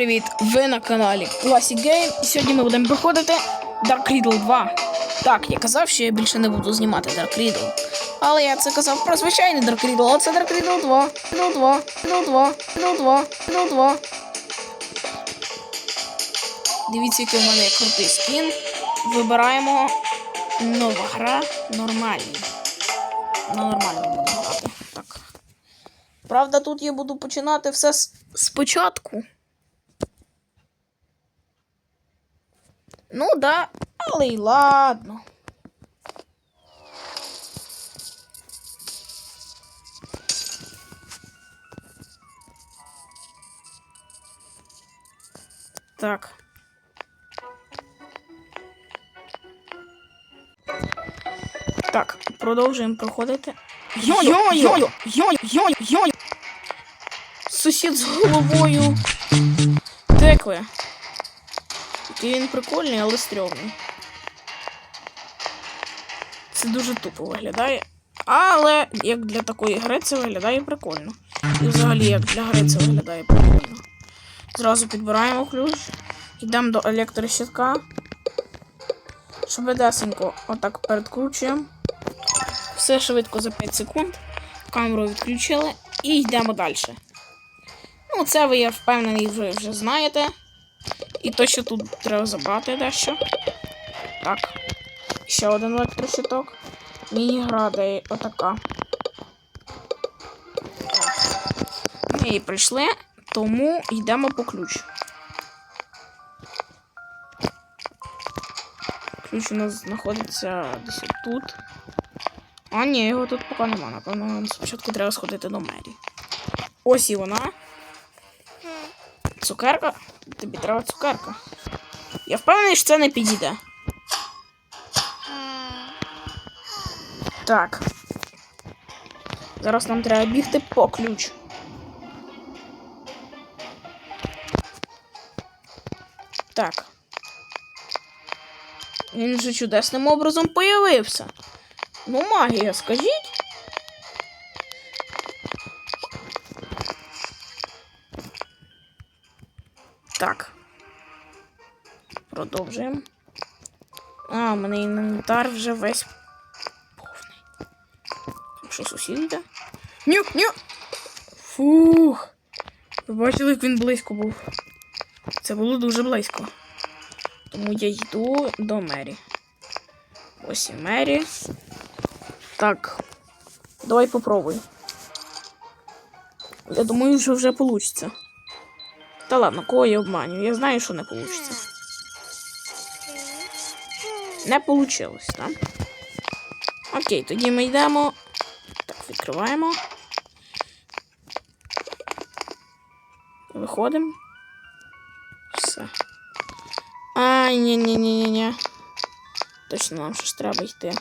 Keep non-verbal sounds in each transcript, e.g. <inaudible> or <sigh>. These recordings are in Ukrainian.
привіт! Ви на каналі Classic Game. І сьогодні ми будемо проходити Dark Riddle 2. Так, я казав, що я більше не буду знімати Dark Riddle. Але я це казав про звичайний Dark Riddle, а це Dark Riddle 2. Riddle 2, Riddle 2, Riddle 2, Riddle 2. Дивіться, який у мене крутий скін. Вибираємо нова гра нормальний. На нормальному будемо грати. Так. Правда, тут я буду починати все спочатку. Ну да, але й ладно. Так. Так, продовжуємо проходити. Йо-йо! Йо-йо! Йо-йо! Йо-йо! Сусід з головою. Декли. Який він прикольний, але стрьомний. Це дуже тупо виглядає. Але як для такої гри це виглядає прикольно. І взагалі як для гри це виглядає прикольно. Зразу підбираємо ключ. Йдемо до електрощитка. Швидесенько отак передкручуємо. Все швидко за 5 секунд. Камеру відключили і йдемо далі. Ну, це ви, я впевнений, ви вже знаєте. І то, що тут треба забрати дещо. Так. Ще один електрощиток. Міні-гра, отака. Ми її прийшли, тому йдемо по ключ. Ключ у нас знаходиться десь тут. А, ні, його тут поки нема. Напевно, нам спочатку треба сходити до мері. Ось і вона. Цукерка? Тобі треба цукерка. Я впевнений, що це не підійде. Так. Зараз нам треба бігти по ключ. Так. Він же чудесним образом появився. Ну, магія, скажіть. Продовжуємо. А, у мене інвентар вже весь повний. Що сусід йде? Ню, ню! Фух. Ви бачили, як він близько був. Це було дуже близько. Тому я йду до Мері. Ось і Мері. Так. Давай попробуй. Я думаю, що вже вийде. Та ладно, кого я обманю? Я знаю, що не вийде. Не вийшло, так? Окей, тоді ми йдемо. Так, відкриваємо. Виходимо. Все. Ай, ні ні ні ні ні Точно нам щось треба йти.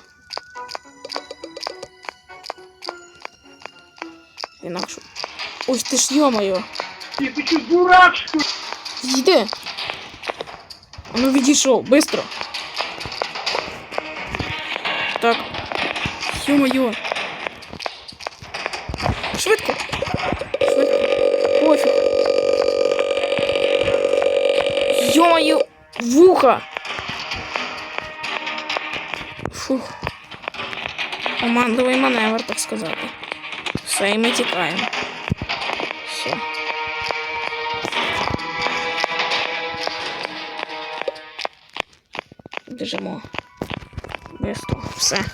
Інакше. Ой, ти ж йомаю. Ты, ты что, дурак, что ли? Йди. А ну відійшов, быстро. Ё-моё. Швидко. Швидко. Пофіг. Ё-моё. Вуха. Фух. Командовий маневр, так сказати. Все, і ми тікаємо. Все. Біжимо. Бистро. Все.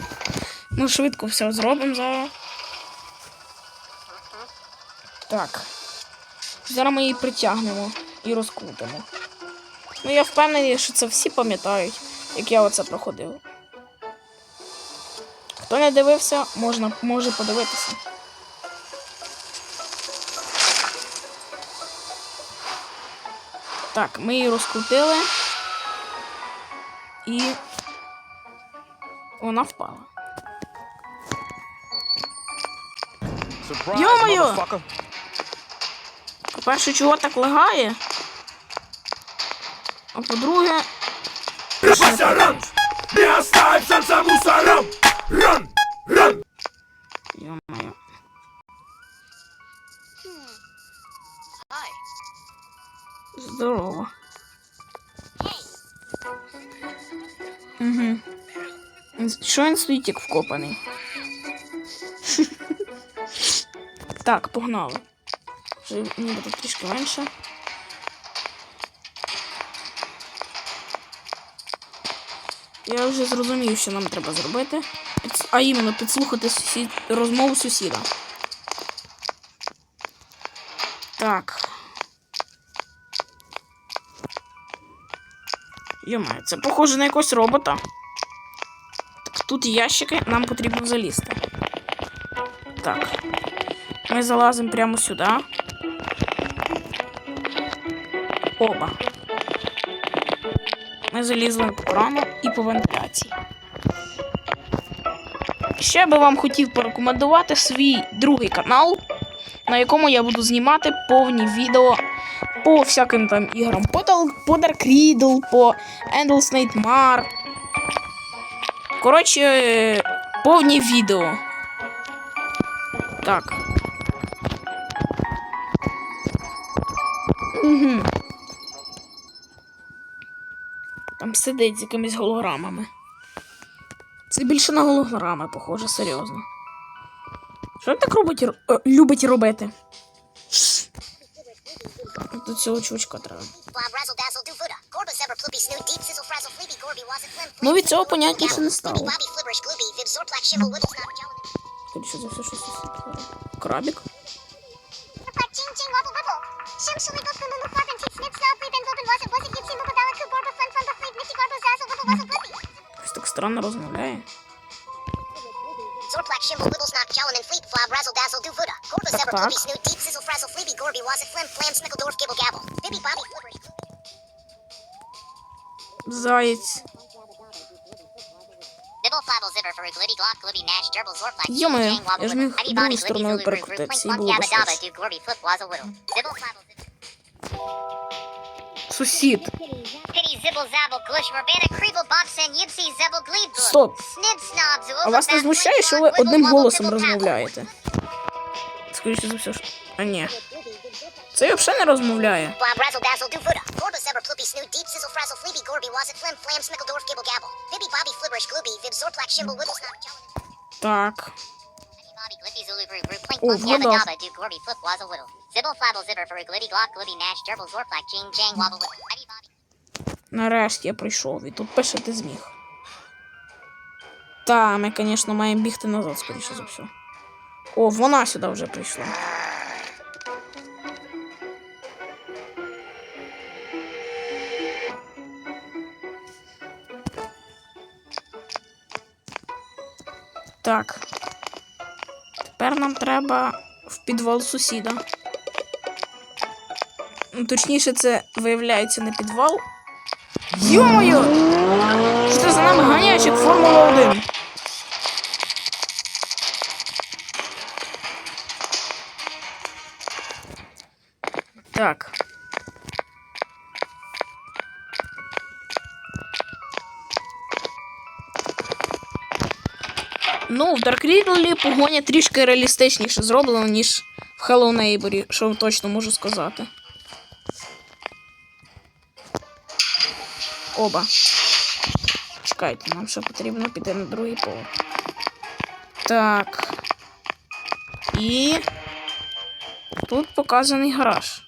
Ми швидко все зробимо зараз. Так. Зараз ми її притягнемо і розкрутимо. Ну, я впевнений, що це всі пам'ятають, як я оце проходив. Хто не дивився, можна, може подивитися. Так, ми її розкрутили. І вона впала. Ё-моё! По-перше, чого так лагає? А по-друге, Припасся, ран! Не оставься за мусором! Ран! Ран! Здорово. Угу. Що він стоїть як вкопаний? Так, погнали. Вже ніби трішки менше. Я вже зрозумів, що нам треба зробити. А іменно підслухати сусід... розмову сусіда. Так. Йомаю, це похоже на якогось робота. Так, тут ящики, нам потрібно залізти. Так. Ми залазимо прямо сюди. Оба. Ми залізли по крану і по вентиляції. Ще би вам хотів порекомендувати свій другий канал, на якому я буду знімати повні відео по всяким там іграм. По, Dark Riddle, по Endless Nightmare. Коротше, повні відео. Так. Сидить з якимись голограмами. Це більше на голограми, похоже, серйозно. Що він так робить, е, любить робити? До цього чувачка треба. Ну, від цього поняття ще не стало. Jolly. Скоріше за все, щось ось- крабік. странно розмовляє. Sorplack shimble wibble snap jolly and fleep flab razzle dazzle do Buddha. Gorba zebra Tak. ploopy snoot deep sizzle frazzle fleepy gorby wasn't flim flam snickle dorf gibble gabble. Bibby bobby flibberish glooby. Заєць. Nibble flabble zibber for glitty glock glibby nash gerbil zorplack Йо-моє, ching wobble я ж wibble. міг Huddy другою bobby стороною glibby zulu roo перекрутитися, і clink було clunk б yabba dabba щось. do gorby flip wazzle whittle. Zibble flabble zibber. Сусід. Стоп. А вас не змущає, що ви одним голосом розмовляєте? Скоріше за все, що. А ні. Це взагалі не розмовляє. Так. О, вгадав. Zibble flabble zibber for glitty glock glibby nash gerbil zorplack jing jang wobble bobby. Нарешті я прийшов і тут пише ти зміг. Та, ми, звісно, маємо бігти назад, скоріше за все. О, вона сюди вже прийшла. Так. Тепер нам треба в підвал сусіда. Ну, точніше, це виявляється не підвал. Йо-моє! Що це за нами ганяєш, як Формула 1? Так. Ну, в Dark Riddle погоня трішки реалістичніше зроблена, ніж в Hello Neighbor, що точно можу сказати. Оба. Чекайте, нам ще потрібно піти на другий поверх. Так. І. Тут показаний гараж.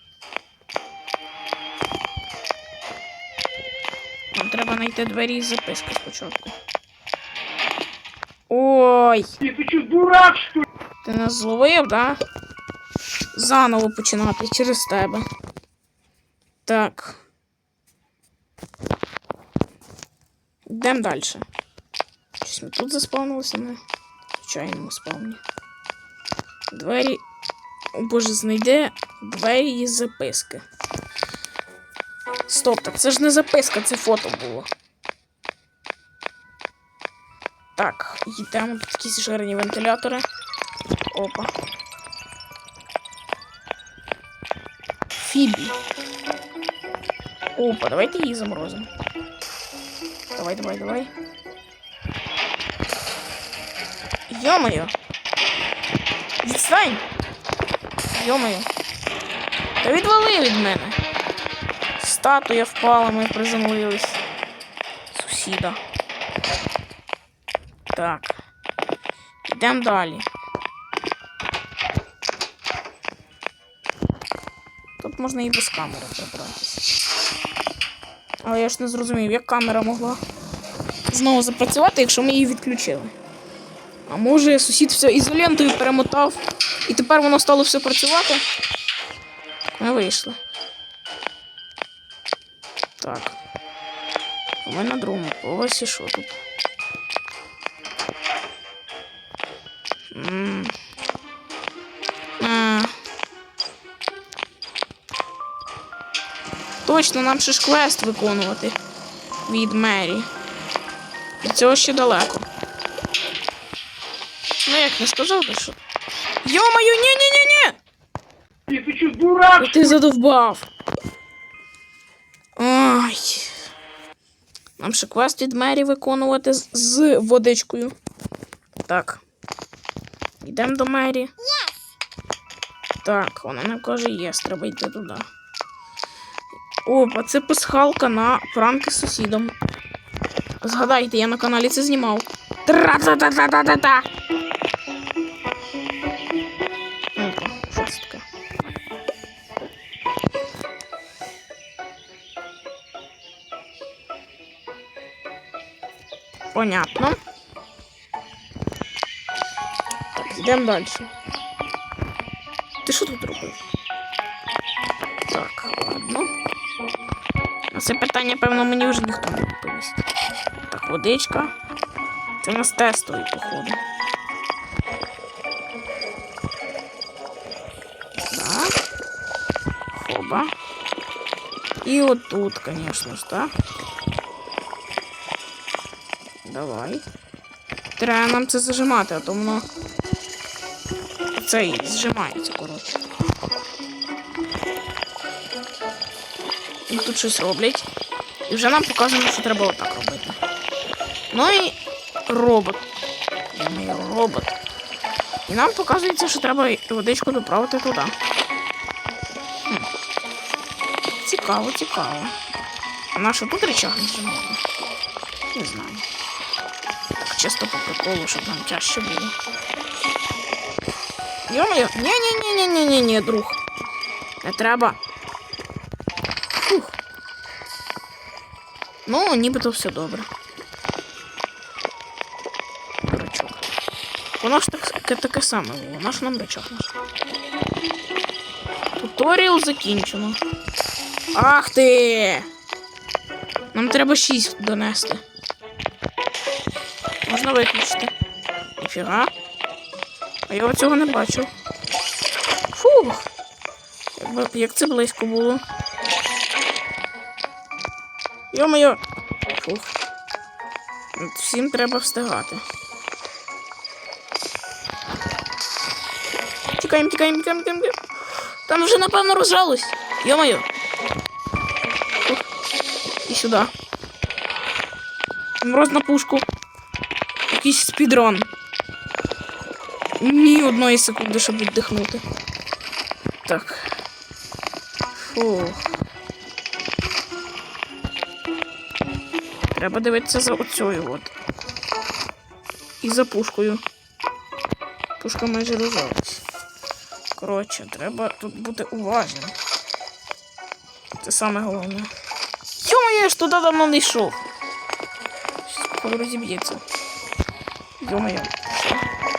Нам треба знайти двері із записки спочатку. Ой! Ты что, дурак, ли? Ти нас зловив, да? Заново починати через тебе. Так. Йдемо далі. Щось ми тут заспавнилися на звичайному спавні. Двері. О боже, знайде двері із записки. Стоп, так це ж не записка, це фото було. Так, йдемо тут якісь жирні вентилятори. Опа. Фібі. Опа, давайте її заморозимо. Давай, давай, давай. Йо-моє. Відстань. Йо-моє. Та відвали від мене. статуя впала, ми приземлились. Сусіда. Так. Йдемо далі. Тут можна і без камери пробратися. Але я ж не зрозумів, як камера могла знову запрацювати, якщо ми її відключили. А може сусід все ізолентою перемотав, і тепер воно стало все працювати? Ми вийшли. Так. У ми на другому поверсі що тут? Точно, нам ще ж квест виконувати від Мері. До цього ще далеко. Ну як не сказав би, що. Йо-моє, ні-ні-ні-ні! Ти, ти що, дурак? Ти задовбав. Ай. Нам ще квест від Мері виконувати з, з водичкою. Так. Йдемо до Мері. Так, вона нам каже, єс, треба йти туди. Опа, це пасхалка на пранки з сусідом. Згадайте, я на каналі це знімав. Тра-та-та-та-та-та-та. Опа? Понятно. Так, йдемо далі. Ти що тут робив? Так, ладно. Це питання, певно, мені вже ніхто не відповість. Так, водичка. Це у нас тестовий, походу. Так. Хоба. І отут, звісно ж, так? Давай. Треба нам це зажимати, а то воно. Це і зжимається, коротше. Тут щось роблять. І вже нам показано, що треба отак робити. Ну і робот. Мій робот. І нам показується, що треба водичку доправити туди. Цікаво, цікаво. А що тут речах не зжимати? Не знаю. Так чисто по приколу, щоб нам тяжче було. Йо-моє, ні-ні-ні-ні-ні-ні, друг. Не треба. Ну, нібито все добре. Дурачок. Воно ж таке, таке саме було. Наш нам рачок наш. Туторіал закінчено. Ах ти! Нам треба 6 донести. Можна виключити. Ніфіга. А я цього не бачив. Фух. Як це близько було. Йо-моє. Фух. Всім треба встигати. Тікаємо, тікаємо, тікаємо, тікаємо. Там вже, напевно, розжалось. Йо-моє. І сюди. Мороз на пушку. Якийсь спідрон. Ні одної секунди, щоб віддихнути. Так. Фух. Треба дивитися за оцею от. І за пушкою. Пушка майже розжалась. Коротше, треба тут бути уважним. Це саме головне. Йо, я ж туди давно не йшов. Скоро розіб'ється. Йо-моє, все.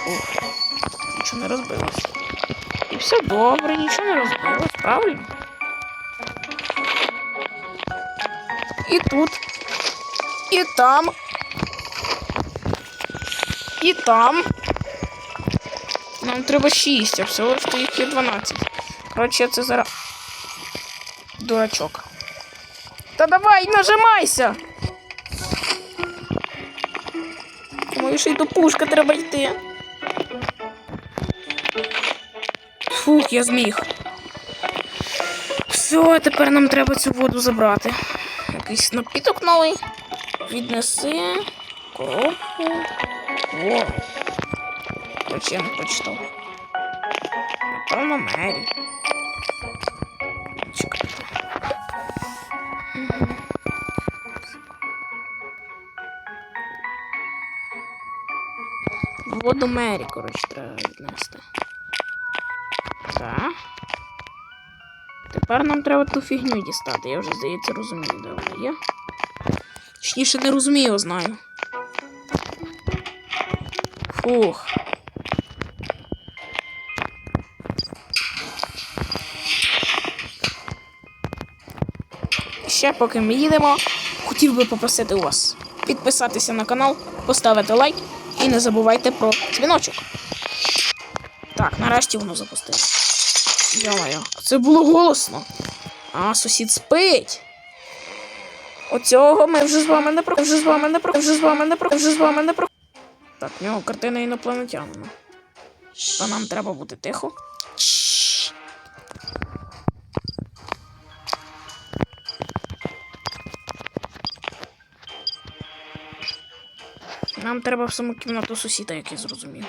Фух. Нічого не розбилось. І все добре, нічого не розбилось, правильно? І тут. І там. І там. Нам треба 6, а всього ж їх є 12. Коротше, це зараз. Дурачок. Та давай, нажимайся! Думаю, що й до пушка треба йти. Фух, я зміг. Все, тепер нам треба цю воду забрати. Якийсь напіток новий віднеси коробку. О! Короче, я. Напевно, Мері. Чекай. Воду Мері, коротше, треба віднести. Так. Тепер нам треба ту фігню дістати. Я вже, здається, розумію, де вона є. Точніше, не розумію, знаю. Фух. Ще поки ми їдемо, хотів би попросити у вас підписатися на канал, поставити лайк і не забувайте про дзвіночок. Так, нарешті воно запустило. Йо-моє, це було голосно. А, сусід спить. Оцього ми вже з вами не про вже з вами не про вже з вами не про вже з вами не про. Так, в нього картина інопланетянина. Та нам треба бути тихо. Нам треба в саму кімнату сусіда, як я зрозумів.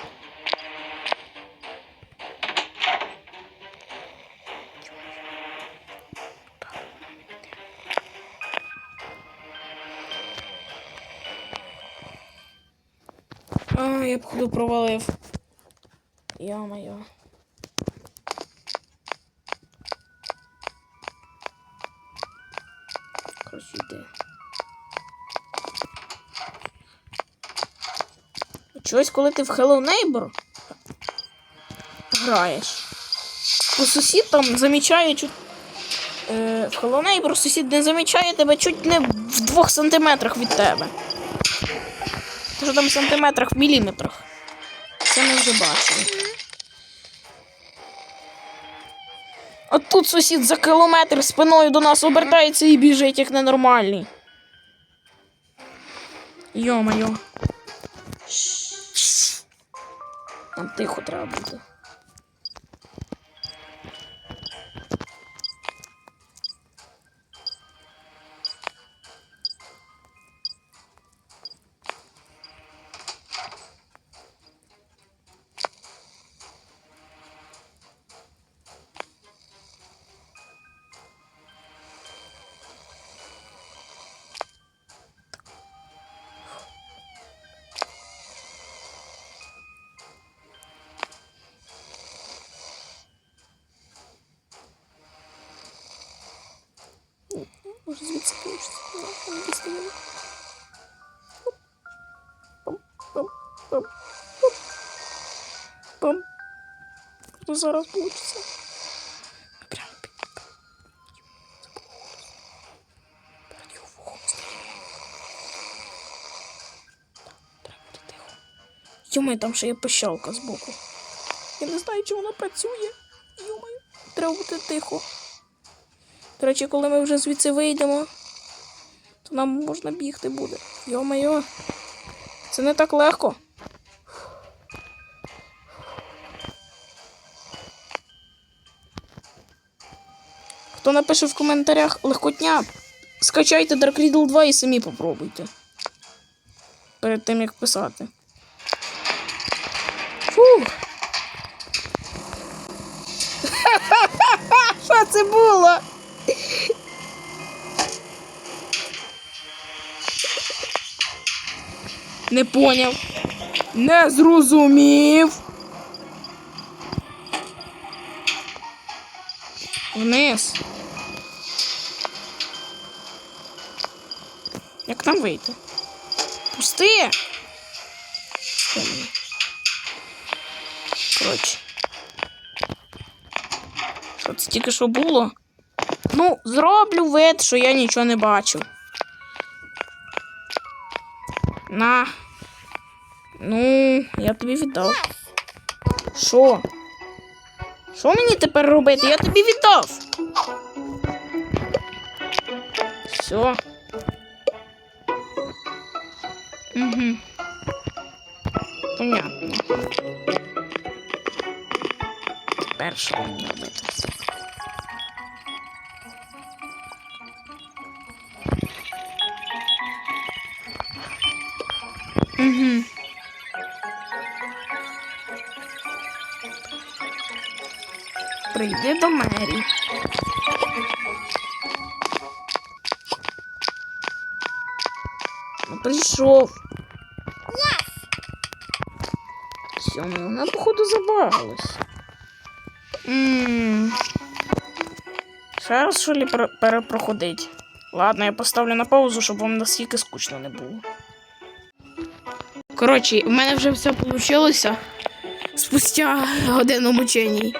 Походу провалив. Йо-моє. Короче. Чогось, коли ти в Hello Neighbor граєш, то сусід там замічає. Е, в Hello Neighbor сусід не замічає тебе чуть не в двох сантиметрах від тебе. Ти що там в сантиметрах, в міліметрах. Це ми вже бачили. А тут сусід за кілометр спиною до нас обертається і біжить, як ненормальний. Йо-моє. Нам тихо треба бути. Може звідси получиться. Пам. Ну, зараз получиться. Прям. Йомай, там ще є пищалка збоку. Я не знаю, чи вона працює. Йомай, треба бути тихо. До речі, коли ми вже звідси вийдемо, то нам можна бігти буде. Йо-моє, це не так легко. Хто напише в коментарях легкотня, скачайте Dark Riddle 2 і самі попробуйте. Перед тим як писати. Фух. <laughs> Що це було? Не поняв. Не зрозумів. Вниз. Як там вийти? Пусти. Коротше. Що це тільки що було? Ну, зроблю вид, що я нічого не бачив. На. Ну, я тобі віддав. Що? Що мені тепер робити? Я тобі віддав. Все. Угу. Понятно. Тепер що мені робити? Угу. Прийди до мері. Ну, прийшов. Йому, вона, походу, забагалась. Ммм. Ще раз що перепроходить. Ладно, я поставлю на паузу, щоб вам настільки скучно не було. Коротше, в мене вже все вийшло. Спустя годину мученій.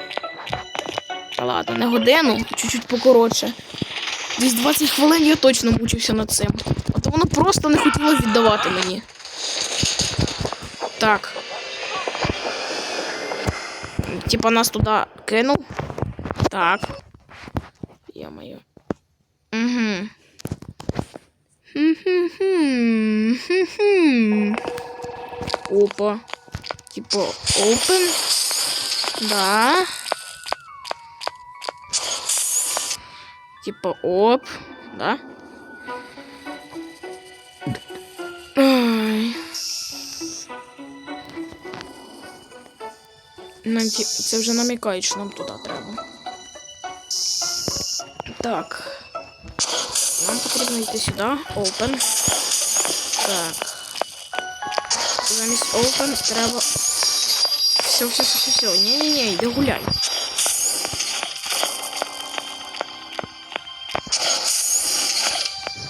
Та ладно, не годину, чуть-чуть покоротше. Десь 20 хвилин я точно мучився над цим. А то воно просто не хотіло віддавати мені. Так. Типа нас туди кинув. Так. Ё-моё. Угу. Хм-хм-хм. Хм-хм. Опа. Типа open. Да. Типа оп. Да. Ай. Нам. Це вже намікають, що нам туди треба. Так. Нам потрібно йти сюди. Open. Так. Замість open треба. Все, все, все, все, все. Ні-ні-ні, йди гуляй.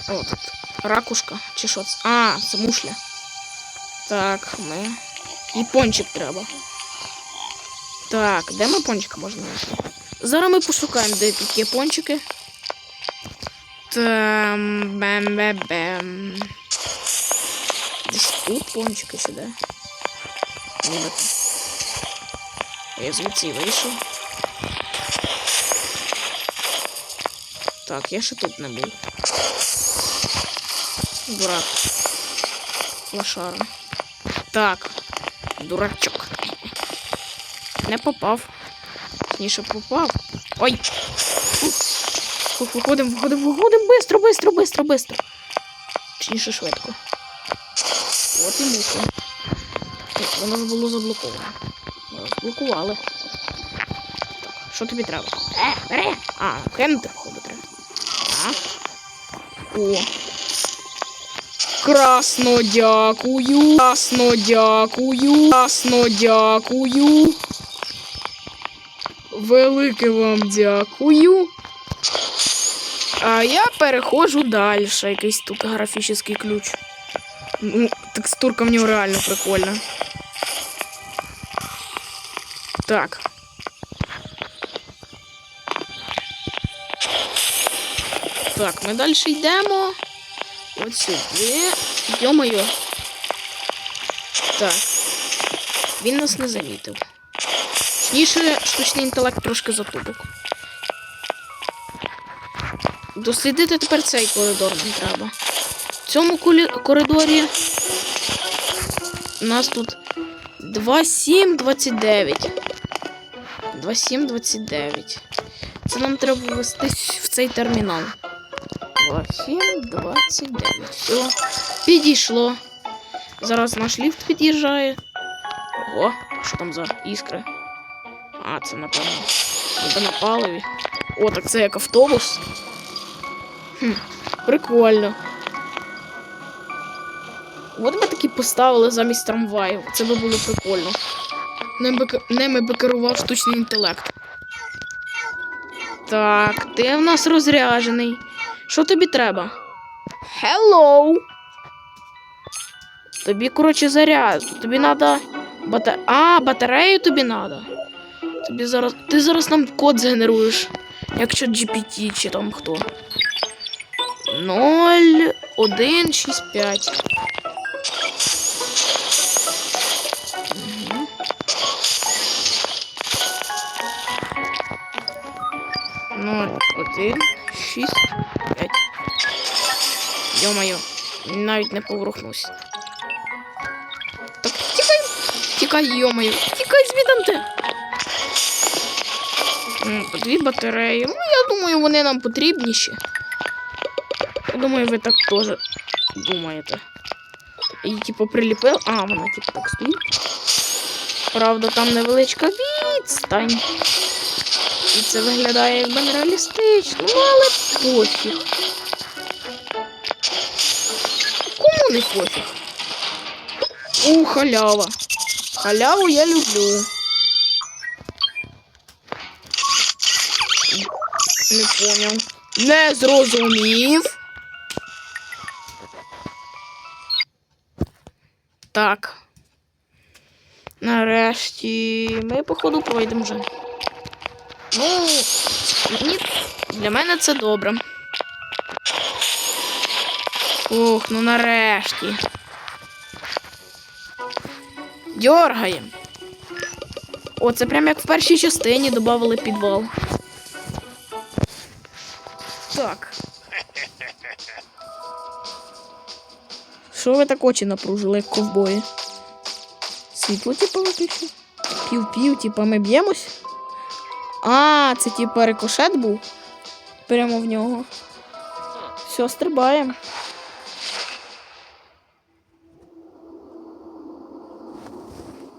О, тут ракушка. Чи що це? А, це мушля. Так, ми. І пончик треба. Так, де ми пончика можна знайти? Зараз ми пошукаємо, де тут є пончики. Там бем-бем-бем. Тут пончики сюди. Нібито. Я звідси вийшов. Так, я ще тут не був. Дурак. Лошара. Так. Дурачок. Не попав. Точніше попав. Ой! Виходимо, виходимо, виходимо, бистро, бистро, бистро, бистро. Точніше швидко. І Воно ж було заблоковано. Його Заблокували. Так, що тобі треба? Е, бери! А, кинути, походу, треба. Так. О. Красно дякую. Красно дякую. Красно дякую. Велике вам дякую. А я переходжу далі. Якийсь тут графічний ключ. Ну, текстурка в нього реально прикольна. Так. Так, ми далі йдемо. От сюди. Йо-моє. Так. Він нас не замітив. Точніше, штучний інтелект трошки затупок. Дослідити тепер цей коридор нам треба. В цьому коридорі у нас тут 2729. 2729. Це нам треба ввести в цей термінал. 2729. Все. Підійшло. Зараз наш ліфт під'їжджає. Ого, що там за іскри? А, це напевно. Ніби на паливі. О, так це як автобус. Хм, прикольно. От би такі поставили замість трамваїв. Це би було прикольно. Ними би, ними би керував штучний інтелект. Так, ти в нас розряжений. Що тобі треба? Hello! Тобі, коротше, заряд. Тобі треба. Бата... А, батарею тобі треба. Тобі зараз. Ти зараз нам код згенеруєш. Якщо GPT чи там хто. 0, 1, 6, 5. 4, 6, 5. Йо-моє, навіть не поворухнувся. Так, тікай! Тікай, йо-моє, тікай звідти! Дві батареї. Ну, я думаю, вони нам потрібніші. Я думаю, ви так теж думаєте. Її, типу, приліпив. А, вона, типу, так стоїть. Правда, там невеличка відстань. І це виглядає якби нереалістично, ну але пофіг. Кому не пофіг? У, халява. Халяву я люблю. Не поняв. Не зрозумів. Так. Нарешті ми, походу, пройдемо вже. Ну, ні, для мене це добре. Ух, ну нарешті. Дьоргаємо. О, це прям як в першій частині додали підвал. Так. Що ви так очі напружили, як ковбої? Світло, типу, виключив? Пів-пів, типу, ми б'ємось? А, це типу рикошет був. Прямо в нього. Все, стрибаємо.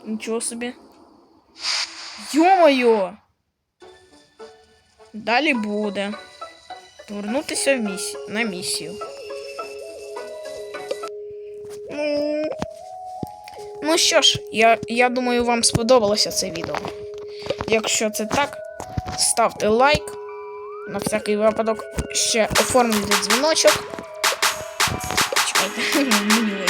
Нічого собі. Йо-моє! Далі буде. Повернутися в місі... на місію. Ну, ну що ж, я, я думаю, вам сподобалося це відео. Якщо це так, ставте лайк. На всякий випадок ще оформлюйте дзвіночок. Чекайте, <laughs>